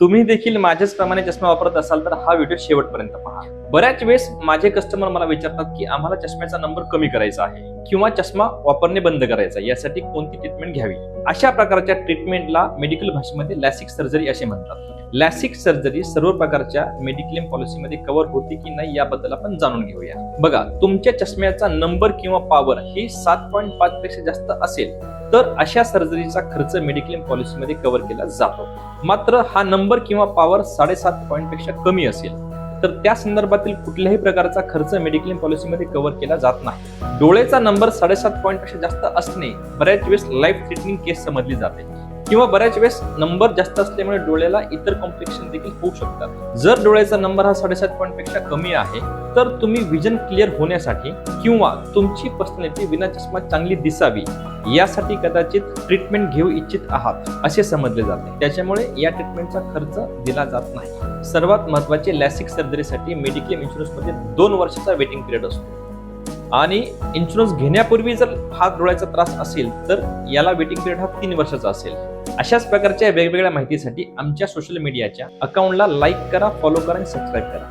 तुम्ही देखील माझ्याच प्रमाणे चष्मा वापरत असाल तर हा व्हिडिओ शेवटपर्यंत पहा. बऱ्याच वेळेस माझे कस्टमर मला विचारतात की आम्हाला चष्म्याचा नंबर कमी करायचा आहे किंवा चष्मा वापरणे बंद करायचा यासाठी कोणती ट्रीटमेंट घ्यावी? अशा प्रकारच्या ट्रीटमेंटला मेडिकल भाषेमध्ये लॅसिक सर्जरी असे म्हणतात. लॅसिक सर्जरी सर्व प्रकारच्या मेडिक्लेम पॉलिसीमध्ये कव्हर होते की नाही याबद्दल आपण जाणून घेऊया. बघा तुमच्या चष्म्याचा नंबर किंवा पॉवर ही सात पॉईंट पाच पेक्षा जास्त असेल तर अशा सर्जरीचा खर्च मेडिक्लेम पॉलिसीमध्ये कव्हर केला जातो. मात्र हा नंबर किंवा पॉवर साडेसात पॉईंटपेक्षा कमी असेल. तर त्या संदर्भातील कुठल्याही प्रकारचा खर्च मेडिक्लेम पॉलिसीमध्ये कव्हर केला जात नाही. डोळेचा नंबर साडेसात पॉईंटपेक्षा जास्त असणे बऱ्याच वेळेस लाईफ थ्रेटनिंग केस समजली जाते. किंवा बऱ्याच वेळेस नंबर जास्त असल्यामुळे डोळ्याला इतर कॉम्प्लिकेशन देखील होऊ शकतात. जर डोळ्याचा नंबर हा साडेसात पॉईंटपेक्षा कमी आहे तर तुम्ही विजन क्लिअर होण्यासाठी किंवा तुमची पर्सनॅलिटी विना चष्मा चांगली दिसावी यासाठी कदाचित ट्रीटमेंट घेऊ इच्छित आहात असे समजले जाते. त्याच्यामुळे या ट्रीटमेंटचा खर्च दिला जात नाही. सर्वात महत्त्वाचे लॅसिक सर्जरीसाठी मेडिक्लेम इन्शुरन्समध्ये दोन वर्षाचा वेटिंग पिरियड असतो. आणि इन्शुरन्स घेण्यापूर्वी जर हा डोळ्याचा त्रास असेल तर याला वेटिंग पिरियड हा तीन वर्षाचा असेल. अशाच प्रकारच्या वेगवेगळ्या माहितीसाठी आमच्या सोशल मीडियाच्या अकाउंटला लाईक करा फॉलो करा आणि सबस्क्राईब करा.